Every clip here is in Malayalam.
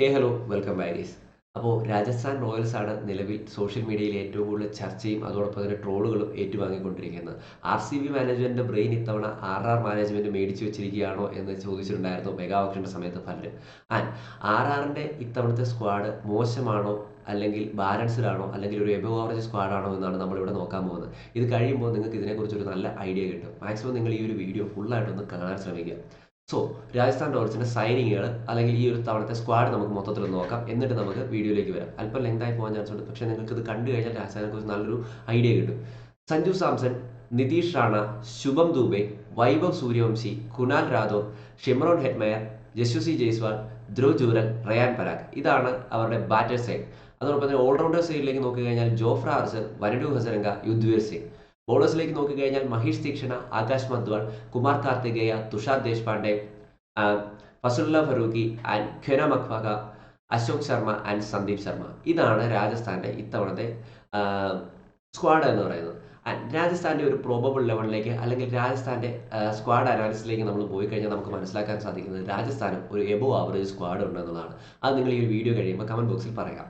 ഹേ ഹലോ വെൽക്കം ബാരീസ് അപ്പോൾ രാജസ്ഥാൻ റോയൽസ് ആണ് നിലവിൽ സോഷ്യൽ മീഡിയയിൽ ഏറ്റവും കൂടുതൽ ചർച്ചയും അതോടൊപ്പം തന്നെ ട്രോളുകളും ഏറ്റുവാങ്ങിക്കൊണ്ടിരിക്കുന്നത്. R C B management brain ഇത്തവണ ആർ ആർ മാനേജ്മെന്റ് മേടിച്ചു വെച്ചിരിക്കുകയാണോ എന്ന് ചോദിച്ചിട്ടുണ്ടായിരുന്നു മെഗാ ഓപ്ഷന്റെ സമയത്ത് പലരും. ആൻഡ് ആർ ആറിന്റെ ഇത്തവണത്തെ സ്ക്വാഡ് മോശമാണോ അല്ലെങ്കിൽ ബാലൻസ്ഡ് ആണോ അല്ലെങ്കിൽ ഒരു എബോ ആവറേജ് സ്ക്വാഡ് ആണോ എന്നാണ് നമ്മളിവിടെ നോക്കാൻ പോകുന്നത്. ഇത് കഴിയുമ്പോൾ നിങ്ങൾക്ക് ഇതിനെക്കുറിച്ചൊരു നല്ല ഐഡിയ കിട്ടും. മാക്സിമം നിങ്ങൾ ഈ ഒരു വീഡിയോ ഫുള്ളായിട്ടൊന്ന് കാണാൻ ശ്രമിക്കുക. സോ രാജസ്ഥാൻ റോയൽസിന്റെ സൈനിങ്ങുകൾ അല്ലെങ്കിൽ ഈ ഒരു തവണത്തെ സ്ക്വാഡ് നമുക്ക് മൊത്തത്തിൽ നോക്കാം. എന്നിട്ട് നമുക്ക് വീഡിയോയിലേക്ക് വരാം. അല്പം ലെങ്തായി പോകാൻ ചാൻസ് ഉണ്ട്. പക്ഷേ നിങ്ങൾക്ക് ഇത് കണ്ടു കഴിഞ്ഞാൽ രാജസ്ഥാനെ കുറിച്ച് നല്ലൊരു ഐഡിയ കിട്ടും. Sanju Samson Nitish Rana Shubham Dubey Vaibhav Suryavanshi Kunal Raghav Shimron Hetmyer Yashasvi Jaiswal Dhruv Jurel Riyan Parag. ഇതാണ് അവരുടെ ബാറ്റർ സൈഡ് അതോടൊപ്പം തന്നെ ഓൾറൗണ്ടർ സൈഡിലേക്ക് നോക്കി കഴിഞ്ഞാൽ ജോഫ്ര ഹർസൽ വനഡു ഹസരംഗ യുദ്വീർ സിംഗ്. ബോളേഴ്സിലേക്ക് നോക്കിക്കഴിഞ്ഞാൽ Maheesh Theekshana Akash Madhwal Kumar Kartikeya Tushar Deshpande Fazalhaq Farooqi and Kwena Maphaka Ashok Sharma and Sandeep Sharma. ഇതാണ് രാജസ്ഥാന്റെ ഇത്തവണത്തെ സ്ക്വാഡ് എന്ന് പറയുന്നത്. രാജസ്ഥാന്റെ ഒരു പ്രോബബിൾ ലെവലിലേക്ക് അല്ലെങ്കിൽ രാജസ്ഥാന്റെ സ്ക്വാഡ് അനാലിസിലേക്ക് നമ്മൾ പോയി കഴിഞ്ഞാൽ നമുക്ക് മനസ്സിലാക്കാൻ സാധിക്കുന്നത് രാജസ്ഥാനും ഒരു എബോ ആവറേജ് സ്ക്വാഡ് ഉണ്ടെന്നുള്ളതാണ്. അത് നിങ്ങൾ ഈ വീഡിയോ കഴിയുമ്പോൾ കമന്റ് ബോക്സിൽ പറയാം.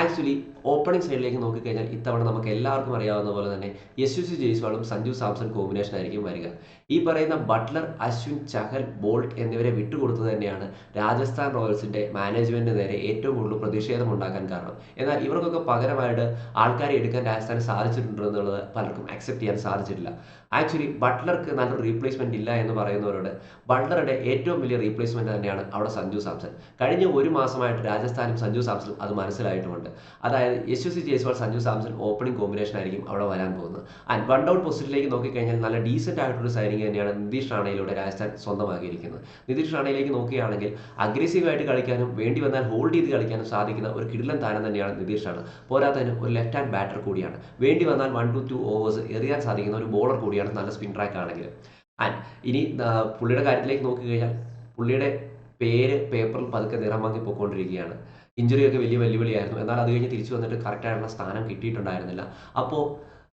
ആക്ച്വലി ഓപ്പണിംഗ് സൈഡിലേക്ക് നോക്കിക്കഴിഞ്ഞാൽ ഇത്തവണ നമുക്ക് എല്ലാവർക്കും അറിയാവുന്ന പോലെ തന്നെ യശസ്വി ജയ്സ്വാളും സഞ്ജു സാംസൺ കോമ്പിനേഷൻ ആയിരിക്കും വരിക. ഈ പറയുന്ന ബട്ട്ലർ അശ്വിൻ ചഹൽ ബോൾട്ട് എന്നിവരെ വിട്ടുകൊടുത്തു തന്നെയാണ് രാജസ്ഥാൻ റോയൽസിന്റെ മാനേജ്മെന്റിന് നേരെ ഏറ്റവും കൂടുതൽ പ്രതിഷേധം ഉണ്ടാക്കാൻ കാരണം. എന്നാൽ ഇവർക്കൊക്കെ പകരമായിട്ട് ആൾക്കാരെ എടുക്കാൻ രാജസ്ഥാന് സാധിച്ചിട്ടുണ്ട് എന്നുള്ളത് പലർക്കും അക്സെപ്റ്റ് ചെയ്യാൻ സാധിച്ചിട്ടില്ല. ആക്ച്വലി ബട്ട്ലർക്ക് നല്ലൊരു റീപ്ലേസ്മെന്റ് ഇല്ല എന്ന് പറയുന്നവരോട് ബട്ട്ലറുടെ ഏറ്റവും വലിയ റീപ്ലേസ്മെന്റ് തന്നെയാണ് അവിടെ സഞ്ജു സാംസൺ. കഴിഞ്ഞ ഒരു മാസമായിട്ട് രാജസ്ഥാനും സഞ്ജു സാംസൺ അത് മനസ്സിലായിട്ടുമുണ്ട് അതായത് യശസ്വി ജയ്സ്വാൾ സഞ്ജു സാംസൺ ഓപ്പണിംഗ് കോമ്പിനേഷൻ ആയിരിക്കും അവിടെ വരാൻ പോകുന്നത്. ആൻഡ് വൺ ഡൗൺ പൊസിഷനിലേക്ക് നോക്കിക്കഴിഞ്ഞാൽ നല്ല ഡീസെന്റ് ആയിട്ടുള്ള സൈനിങ് തന്നെയാണ് നിതീഷ് റാണയിലൂടെ രാജസ്ഥാൻ സ്വന്തമാക്കിയിരിക്കുന്നത്. നിതീഷ് റാണയിലേക്ക് നോക്കുകയാണെങ്കിൽ അഗ്രസീവായിട്ട് കളിക്കാനും വേണ്ടി വന്നാൽ ഹോൾഡ് ചെയ്ത് കളിക്കാനും സാധിക്കുന്ന ഒരു കിടിലൻ താരം തന്നെയാണ് നിതീഷ് റാണ. പോരാത്തതിന് ഒരു ലെഫ്റ്റ് ഹാൻഡ് ബാറ്റർ കൂടിയാണ്. വേണ്ടി വന്നാൽ വൺ ടു ടു ഓവേഴ്സ് എറിയാൻ സാധിക്കുന്ന ഒരു ബോളർ കൂടിയാണ് നല്ല സ്പിൻ ട്രാക്ക് ആണെങ്കിൽ. ആൻഡ് ഇനി പുള്ളിയുടെ കാര്യത്തിലേക്ക് നോക്കിക്കഴിഞ്ഞാൽ പുള്ളിയുടെ പേര് പേപ്പറിൽ പതുക്കെ നിറം വാങ്ങി പോയിക്കൊണ്ടിരിക്കുകയാണ്. ഇഞ്ചുറി ഒക്കെ വലിയ വെല്ലുവിളിയായിരുന്നു. എന്നാൽ അത് കഴിഞ്ഞ് തിരിച്ചു വന്നിട്ട് കറക്റ്റായിട്ടുള്ള സ്ഥാനം കിട്ടിയിട്ടുണ്ടായിരുന്നില്ല. അപ്പോൾ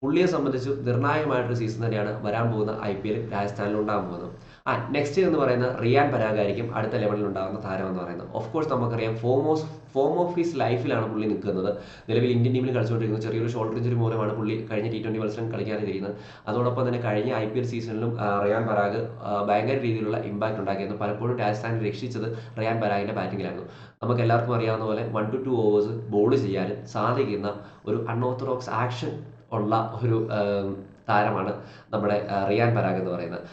പുള്ളിയെ സംബന്ധിച്ച് നിർണായകമായിട്ടൊരു സീസൺ തന്നെയാണ് വരാൻ പോകുന്ന ഐ പി എൽ രാജസ്ഥാനിൽ ഉണ്ടാകാൻ പോകുന്നത്. ആ നെക്സ്റ്റ് എന്ന് പറയുന്ന റിയാൻ പരാഗായിരിക്കും അടുത്ത ലെവലിൽ ഉണ്ടാകുന്ന താരം എന്ന് പറയുന്നത്. ഓഫ് കോഴ്സ് നമുക്കറിയാം form of form of his ലൈഫിലാണ് പുള്ളി നിൽക്കുന്നത്. നിലവിൽ ഇന്ത്യൻ ടീമിൽ കളിച്ചുകൊണ്ടിരിക്കുന്ന ചെറിയൊരു ഷോൾഡർ ഇഞ്ചുറി മൂലമാണ് പുള്ളി കഴിഞ്ഞ ടി ട്വന്റി മത്സരം കളിക്കാനിരിക്കുന്നത് അതോടൊപ്പം തന്നെ കഴിഞ്ഞ ഐ പി എൽ സീസണിലും റിയാൻ പരാഗ് ഭയങ്കര രീതിയിലുള്ള ഇമ്പാക്ട് ഉണ്ടാക്കിയിരുന്നു. പലപ്പോഴും രാജസ്ഥാനിൽ രക്ഷിച്ചത് റിയാൻ പരാഗിന്റെ ബാറ്റിംഗിലായിരുന്നു നമുക്ക് എല്ലാവർക്കും അറിയാവുന്ന പോലെ one to two overs ball ചെയ്യാനും സാധിക്കുന്ന ഒരു അൺഓർത്തഡോക്സ് ആക്ഷൻ ഉള്ള ഒരു താരമാണ് നമ്മുടെ റിയാൻ പരാഗ് എന്ന് പറയുന്നത്.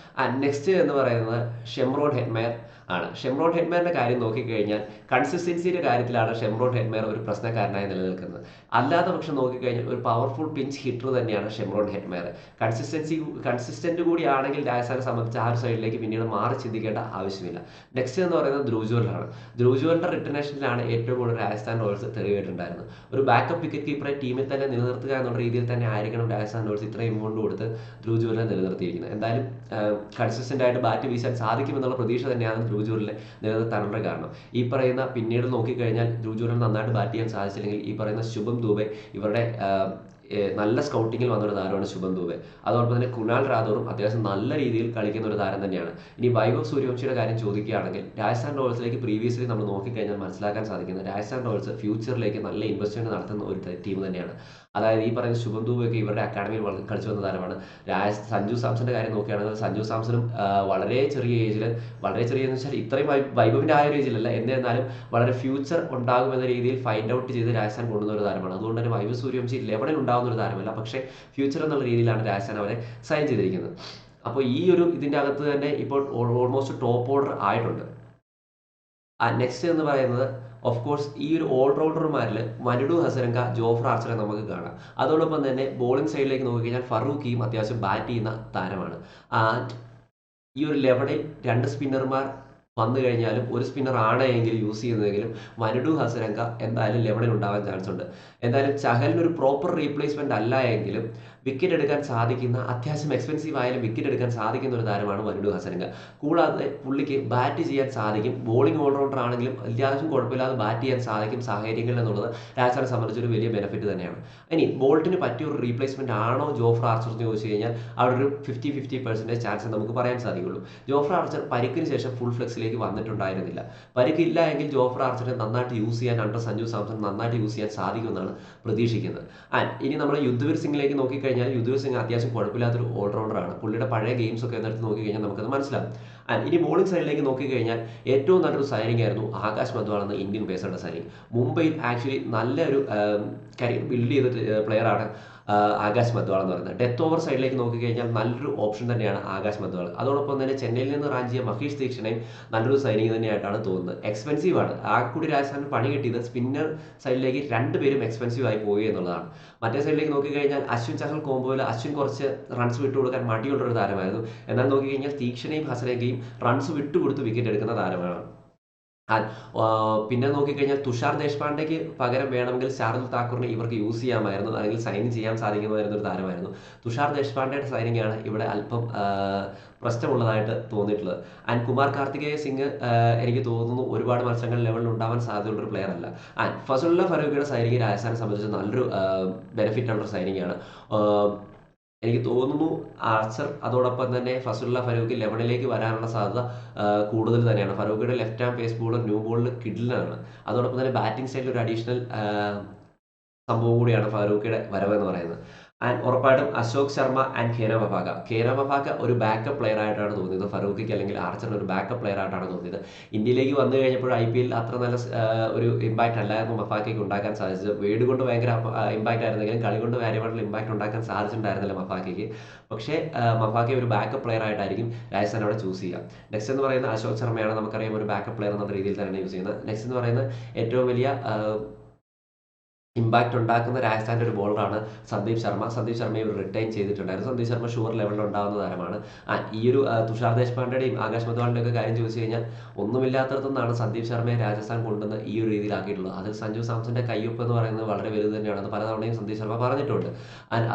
നെക്സ്റ്റ് എന്ന് പറയുന്നത് ഷെംറോൺ ഹെഡ്മയർ. ആണ്. ഷെംറോൺ ഹെഡ്മയറിന്റെ കാര്യം നോക്കിക്കഴിഞ്ഞാൽ കൺസിസ്റ്റൻസിയുടെ കാര്യത്തിലാണ് ഷെംറോൺ ഹെഡ്മേർ ഒരു പ്രശ്നക്കാരനായി നിലനിൽക്കുന്നത്. അല്ലാത്ത പക്ഷം നോക്കിക്കഴിഞ്ഞാൽ ഒരു പവർഫുൾ പിഞ്ച് ഹിറ്റർ തന്നെയാണ് ഷെംറോൺ ഹെഡ്മേർ കൺസിസ്റ്റൻസി കൺസിസ്റ്റന്റ് കൂടിയാണെങ്കിൽ രാജസ്ഥാനെ സംബന്ധിച്ച് ആ ഒരു സൈഡിലേക്ക് പിന്നീട് മാറി ചിന്തിക്കേണ്ട ആവശ്യമില്ല. നെക്സ്റ്റ് എന്ന് പറയുന്നത് ധ്രുജുവലാണ് ധ്രുജുവലിന്റെ റിട്ടർനേഷനിലാണ് ഏറ്റവും കൂടുതൽ രാജസ്ഥാൻ റോയൽസ് തെളിവിട്ടുണ്ടായിരുന്നത് ഒരു ബാക്കപ്പ് വിക്കറ്റ് കീപ്പറെ ടീമിൽ തന്നെ നിലനിർത്തുക എന്നുള്ള രീതിയിൽ തന്നെ ആയിരിക്കണം രാജസ്ഥാൻ റോയൽസ് ഇത്രയും എമൗണ്ട് കൊടുത്ത് ധ്രുജുവലിനെ നിലനിർത്തിയിരിക്കുന്നത്. എന്തായാലും കൺസിസ്റ്റന്റ് ആയിട്ട് ബാറ്റ് വീശാൻ സാധിക്കുമെന്നുള്ള പ്രതീക്ഷ തന്നെയാണ് ധ്രുവ്ജുവലിനെ നിലനിർത്താനുള്ള കാരണം. ഈ പറയുന്ന പിന്നീട് നോക്കിക്കഴിഞ്ഞാൽ ജൂജൂറിന് നന്നായിട്ട് ബാറ്റ് ചെയ്യാൻ സാധിച്ചില്ലെങ്കിൽ ഈ പറയുന്ന ശുഭം ദൂബെ ഇവരുടെ നല്ല സ്കൗട്ടിങ്ങിൽ വന്നൊരു താരമാണ് ശുഭം ദൂബെ. അതോടൊപ്പം തന്നെ കുണാൽ റാദോറും അത്യാവശ്യം നല്ല രീതിയിൽ കളിക്കുന്ന ഒരു താരം തന്നെയാണ്. ഇനി വൈഭവ് സൂര്യവംശിയുടെ കാര്യം ചോദിക്കുകയാണെങ്കിൽ രാജസ്ഥാൻ റോയൽസിലേക്ക് പ്രീവിയസ്ലി നമ്മൾ നോക്കിക്കഴിഞ്ഞാൽ മനസ്സിലാക്കാൻ സാധിക്കുന്നത് രാജസ്ഥാൻ റോയൽസ് ഫ്യൂച്ചറിലേക്ക് നല്ല ഇൻവെസ്റ്റ്മെന്റ് നടത്തുന്ന ഒരു ടീം തന്നെയാണ്. അതായത് ഈ പറയുന്ന ശുഭം ദൂബൊക്കെ ഇവരുടെ അക്കാഡമിയിൽ കളിച്ചു വന്ന താരമാണ്. രാജ സഞ്ജു സാംസന്റെ കാര്യം നോക്കുകയാണെങ്കിൽ സഞ്ജു സാംസനും വളരെ ചെറിയ ഏജിൽ വളരെ ചെറിയ എന്ന് വെച്ചാൽ ഇത്രയും വൈഭവിന്റെ ആ ഒരു ഏജിലല്ല എന്നിരുന്നാലും വളരെ ഫ്യൂച്ചർ ഉണ്ടാകുമെന്ന രീതിയിൽ ഫൈൻഡ് ഔട്ട് ചെയ്ത് രാജസ്ഥാൻ കൊണ്ടുവന്ന ഒരു താരമാണ്. അതുകൊണ്ട് തന്നെ വൈഭവ് സൂര്യവംശി ലെവനിൽ ഉണ്ടാകുന്ന ഒരു താരമല്ല പക്ഷേ ഫ്യൂച്ചർ എന്നുള്ള രീതിയിലാണ് രാജസ്ഥാൻ അവരെ സൈൻ ചെയ്തിരിക്കുന്നത്. അപ്പോൾ ഈ ഒരു ഇതിന്റെ അകത്ത് തന്നെ ഇപ്പോൾ ഓൾമോസ്റ്റ് ടോപ്പ് ഓർഡർ ആയിട്ടുണ്ട്. നെക്സ്റ്റ് എന്ന് പറയുന്നത് ഓഫ് കോഴ്സ് ഈ ഒരു ഓൾറൗണ്ടർമാരിൽ മനുഡു ഹസരങ്ക ജോഫർ ആർച്ചറെ നമുക്ക് കാണാം. അതോടൊപ്പം തന്നെ ബോളിംഗ് സൈഡിലേക്ക് നോക്കിക്കഴിഞ്ഞാൽ ഫറൂഖിയും അത്യാവശ്യം ബാറ്റ് ചെയ്യുന്ന താരമാണ്. ആൻഡ് ഈ ഒരു ലെവലിൽ രണ്ട് സ്പിന്നർമാർ വന്നു കഴിഞ്ഞാലും ഒരു സ്പിന്നർ ആണ് എങ്കിൽ യൂസ് ചെയ്യുന്നതെങ്കിലും വനഡു ഹസരങ്ക എന്തായാലും ലെവലിൽ ഉണ്ടാവാൻ ചാൻസ് ഉണ്ട്. എന്തായാലും ചഹലിന് ഒരു പ്രോപ്പർ റീപ്ലേസ്മെന്റ് അല്ല എങ്കിലും വിക്കറ്റ് എടുക്കാൻ സാധിക്കുന്ന അത്യാവശ്യം എക്സ്പെൻസീവ് ആയാലും വിക്കറ്റ് എടുക്കാൻ സാധിക്കുന്ന ഒരു താരമാണ് വനുഡ് ഹസരംഗ കൂടാതെ പുള്ളിക്ക് ബാറ്റ് ചെയ്യാൻ സാധിക്കും. ബോളിംഗ് ഓൾറൗണ്ടർ ആണെങ്കിലും അത്യാവശ്യം കുഴപ്പമില്ലാതെ ബാറ്റ് ചെയ്യാൻ സാധിക്കും സാഹചര്യങ്ങളിൽ എന്നുള്ളത് രാജസ്ഥാനെ സംബന്ധിച്ചൊരു വലിയ ബെനിഫിറ്റ് തന്നെയാണ്. ഇനി ബോൾട്ടിന് പറ്റിയ ഒരു റീപ്ലേസ്മെന്റ് ആണോ ജോഫ്ര ആർച്ചർ എന്ന് ചോദിച്ചു കഴിഞ്ഞാൽ അവിടെ ഒരു ഫിഫ്റ്റി ഫിഫ്റ്റി പെർസെന്റേജ് ചാൻസ് നമുക്ക് പറയാൻ സാധിക്കുള്ളൂ. ജോഫ്ര ആർച്ചർ പരിക്കിന് ശേഷം ഫുൾ ഫ്ലെക്സിലേക്ക് വന്നിട്ടുണ്ടായിരുന്നില്ല. പരിക്കില്ല എങ്കിൽ ജോഫ്ര ആർച്ചറിനെ നന്നായിട്ട് യൂസ് ചെയ്യാൻ അണ്ടർ സഞ്ജു സാംസൺ നന്നായിട്ട് യൂസ് ചെയ്യാൻ സാധിക്കുമെന്നാണ് പ്രതീക്ഷിക്കുന്നത്. ആൻഡ് ഇനി നമ്മൾ യുദ്ധവീർ സിംഗിലേക്ക് നോക്കിക്കഴിഞ്ഞാൽ യുദ്ധവീർ സിംഗ് അത്യാവശ്യം കുഴപ്പമില്ലാത്തൊരു ഓൾറൗണ്ടറാണ് പുള്ളിയുടെ പഴയ ഗെയിംസ് ഒക്കെ എടുത്ത് നോക്കിക്കഴിഞ്ഞാൽ നമുക്കത് മനസ്സിലാവും ആൻഡ് ഇനി ബോളിംഗ് സൈഡിലേക്ക് നോക്കിക്കഴിഞ്ഞാൽ ഏറ്റവും നല്ലൊരു സൈനിങ് ആയിരുന്നു ആകാശ് മധ്വാൾ എന്ന ഇന്ത്യൻ പേസറുടെ സൈനിങ് മുംബൈയിൽ ആക്ച്വലി നല്ലൊരു കരിയർ ബിൽഡ് ചെയ്ത പ്ലെയറാണ് ആകാശ് മധ്വാൾ എന്ന് പറയുന്നത്. ഡെത്ത് ഓവർ സൈഡിലേക്ക് നോക്കിക്കഴിഞ്ഞാൽ നല്ലൊരു ഓപ്ഷൻ തന്നെയാണ് ആകാശ് മധ്വാൾ. അതോടൊപ്പം തന്നെ ചെന്നൈയിൽ നിന്ന് റാഞ്ചിയ മഹേഷ് ദീക്ഷണയും നല്ലൊരു സൈനിങ് തന്നെയായിട്ടാണ് തോന്നുന്നത്. എക്സ്പെൻസീവ് ആണ്. ആ കൂടി രാജസ്ഥാന് പണി കിട്ടിയത് സ്പിന്നർ സൈഡിലേക്ക് രണ്ടുപേരും എക്സ്പെൻസീവ് ആയി പോയി എന്നുള്ളതാണ്. മറ്റേ സൈഡിലേക്ക് നോക്കിക്കഴിഞ്ഞാൽ അശ്വിൻ ചഹൽ കോമ്പോയിൽ അശ്വിൻ കുറച്ച് റൺസ് വിട്ടുകൊടുക്കാൻ മടിയുള്ളൊരു താരമായിരുന്നു. എന്നാൽ നോക്കിക്കഴിഞ്ഞാൽ തീക്ഷണയും ഹസനയ്ക്കയും റൺസ് വിട്ടുകൊടുത്ത് വിക്കറ്റ് എടുക്കുന്ന താരമാണ്. പിന്നെ നോക്കിക്കഴിഞ്ഞാൽ തുഷാർ ദേശ്പാണ്ഡേക്ക് പകരം വേണമെങ്കിൽ ശാർദുൽ താക്കൂറിനെ ഇവർക്ക് യൂസ് ചെയ്യാമായിരുന്നു. അല്ലെങ്കിൽ സൈൻ ചെയ്യാൻ സാധിക്കുമായിരുന്ന ഒരു താരമായിരുന്നു. തുഷാർ ദേശ്പാണ്ഡയുടെ സൈനിങ് ആണ് ഇവിടെ അല്പം പ്രശ്നമുള്ളതായിട്ട് തോന്നിയിട്ടുള്ളത്. ആൻഡ് കുമാർ കാർത്തികേയ സിംഗ് എനിക്ക് തോന്നുന്നു ഒരുപാട് മത്സരങ്ങൾ ലെവലിൽ ഉണ്ടാവാൻ സാധ്യതയുള്ള ഒരു പ്ലെയർ അല്ല. ആൻഡ് ഫസുള്ള ഫറൂഖിയുടെ സൈനിങ് രാജസ്ഥാനെ സംബന്ധിച്ച് നല്ലൊരു ബെനിഫിറ്റ് ഉള്ള സൈനിങ്ങാണ് എനിക്ക് തോന്നുന്നു ആർച്ചർ അതോടൊപ്പം തന്നെ ഫസുല്ല ഫറൂഖ് ലെവനിലേക്ക് വരാനുള്ള സാധ്യത കൂടുതൽ തന്നെയാണ്. ഫറൂഖിയുടെ left arm pace bowler new ബോളിൽ കിഡിലാണ് അതോടൊപ്പം തന്നെ ബാറ്റിംഗ് സൈഡിൽ ഒരു അഡീഷണൽ സംഭവം കൂടിയാണ് ഫാറൂഖിയുടെ വരവ് എന്ന് പറയുന്നത്. ആൻഡ് ഉറപ്പായിട്ടും Ashok Sharma and Kwena Maphaka Kwena Maphaka ഒരു ബാക്കപ്പ് പ്ലെയർ ആയിട്ടാണ് തോന്നിയത്. ഫറൂഖിക്ക് അല്ലെങ്കിൽ ആർച്ചറിന് ഒരു ബാക്കപ്പ് പ്ലെയർ ആയിട്ടാണ് തോന്നിയത്. ഇന്ത്യയിലേക്ക് വന്നു കഴിഞ്ഞപ്പോൾ ഐ പി എല്ലിൽ അത്ര നല്ല ഒരു ഇമ്പാക്റ്റ് അല്ലായിരുന്നു മഫാക്കയ്ക്ക് ഉണ്ടാക്കാൻ സാധിച്ചത്. വീട് കൊണ്ട് ഭയങ്കര ഇമ്പാക്റ്റ് ആയിരുന്നെങ്കിലും കളി കൊണ്ട് കാര്യമായിട്ടുള്ള ഇമ്പാക്റ്റ് ഉണ്ടാക്കാൻ സാധിച്ചിട്ടുണ്ടായിരുന്നില്ല മഫാക്കയ്ക്ക് പക്ഷേ മഫാക്കെ ഒരു ബാക്കപ്പ് പ്ലെയർ ആയിട്ടായിരിക്കും രാജസ്ഥാൻ അവിടെ ചൂസ് ചെയ്യുക. നെക്സ്റ്റ് എന്ന് പറയുന്നത് അശോക് ശർമ്മയാണ്. നമുക്കറിയാം ഒരു ബാക്കപ്പ് പ്ലെയർ എന്നുള്ള രീതിയിൽ തന്നെയാണ് യൂസ് ചെയ്യുന്നത്. നെക്സ്റ്റ് എന്ന് പറയുന്നത് ഏറ്റവും വലിയ ഇമ്പാക്റ്റ് ഉണ്ടാക്കുന്ന രാജസ്ഥാന്റെ ഒരു ബോളറാണ് സന്ദീപ് ശർമ്മ. സന്ദീപ് ശർമ്മ ഇവർ റിട്ടൈൻ ചെയ്തിട്ടുണ്ടായിരുന്നു. സന്ദീപ് ശർമ്മ ഷുവർ ലെവലിൽ ഉണ്ടാകുന്ന താരമാണ്. ഈ ഒരു തുഷാർ ദേശ്പാണ്ഡെയുടെയും ആകാശ് മധുവാളിന്റെ ഒക്കെ കാര്യം ചോദിച്ചു കഴിഞ്ഞാൽ ഒന്നുമില്ലാത്തടത്തുനിന്നാണ് സന്ദീപ് ശർമ്മയെ രാജസ്ഥാൻ കൊണ്ടുവന്ന് ഈ ഒരു രീതിയിലാക്കിയിട്ടുള്ളത്. അതിൽ സഞ്ജു സാംസന്റെ കയ്യൊപ്പ് എന്ന് പറയുന്നത് വളരെ വലുത് തന്നെയാണ്. അത് പലതവണയും സന്ദീപ് ശർമ്മ പറഞ്ഞിട്ടുണ്ട്.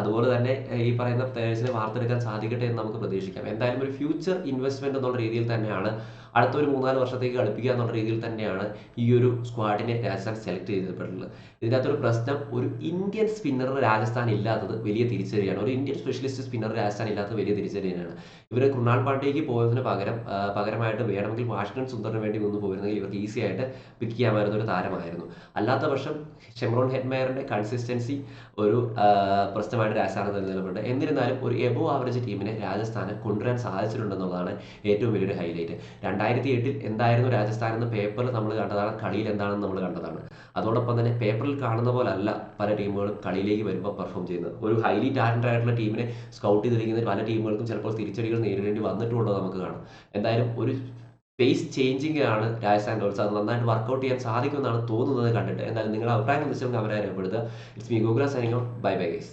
അതുപോലെ തന്നെ ഈ പറയുന്ന പ്ലേയേഴ്സിനെ വാർത്തെടുക്കാൻ സാധിക്കട്ടെ എന്ന് നമുക്ക് പ്രതീക്ഷിക്കാം. എന്തായാലും ഒരു ഫ്യൂച്ചർ ഇൻവെസ്റ്റ്മെന്റ് എന്നുള്ള രീതിയിൽ തന്നെയാണ് അടുത്തൊരു മൂന്നാൽ വർഷത്തേക്ക് കളിപ്പിക്കുക എന്നുള്ള രീതിയിൽ തന്നെയാണ് ഈ ഒരു സ്ക്വാഡിനെ രാജസ്ഥാൻ സെലക്ട് ചെയ്തിട്ടുള്ളത്. ഇതിനകത്തൊരു പ്രശ്നം ഒരു ഇന്ത്യൻ സ്പിന്നർ രാജസ്ഥാൻ ഇല്ലാത്തത് വലിയ തിരിച്ചടിയാണ് ഒരു ഇന്ത്യൻ സ്പെഷ്യലിസ്റ്റ് സ്പിന്നർ രാജസ്ഥാൻ ഇല്ലാത്തത് വലിയ തിരിച്ചടിയാണ് ഇവർ കൃണാൽ പാണ്ഡ്യയ്ക്ക് പോയതിന് പകരം പകരമായിട്ട് വേണമെങ്കിൽ വാഷിംഗ്ടൺ സുന്ദറിന് വേണ്ടി ഒന്ന് പോയിരുന്നെങ്കിൽ ഇവർക്ക് ഈസി ആയിട്ട് പിക്ക് ചെയ്യാമായിരുന്ന ഒരു താരമായിരുന്നു. അല്ലാത്ത പക്ഷം ഷെമ്രോൺ ഹെഡ്മയറിന്റെ കൺസിസ്റ്റൻസി ഒരു പ്രശ്നമായിട്ട് രാജസ്ഥാൻ നിലനിൽപ്പുണ്ട്. എന്നിരുന്നാലും ഒരു എബോ ആവറേജ് ടീമിനെ രാജസ്ഥാന് കൊണ്ടുവരാൻ സാധിച്ചിട്ടുണ്ടെന്നുള്ളതാണ് ഏറ്റവും വലിയൊരു ഹൈലൈറ്റ് രണ്ടായിരത്തി എട്ടിൽ എന്തായിരുന്നു രാജസ്ഥാൻ എന്ന് പേപ്പറിൽ നമ്മൾ കണ്ടതാണ്? കളിയിൽ എന്താണെന്ന് നമ്മൾ കണ്ടതാണ്. അതോടൊപ്പം തന്നെ പേപ്പറിൽ കാണുന്ന പോലെ അല്ല പല ടീമുകളും കളിയിലേക്ക് വരുമ്പോൾ പെർഫോം ചെയ്യുന്നത്. ഒരു ഹൈലി ടാലന്റഡ് ആയിട്ടുള്ള ടീമിനെ സ്കൗട്ട് ചെയ്തിരിക്കുന്ന പല ടീമുകൾക്കും ചിലപ്പോൾ തിരിച്ചടികൾ നേരിടേണ്ടി വന്നിട്ടുള്ളത് നമുക്ക് കാണാം. എന്തായാലും ഒരു ഫേസ് ചേഞ്ചിങ് ആണ് രാജസ്ഥാൻ റോയൽസ് അത് നന്നായിട്ട് വർക്കൗട്ട് ചെയ്യാൻ സാധിക്കുമെന്നാണ് തോന്നുന്നത് കണ്ടിട്ട്. എന്തായാലും നിങ്ങളുടെ അഭിപ്രായം വെച്ചാൽ അവരെ അറിയപ്പെടുത്തുക it's me Gogra signing bye bye guys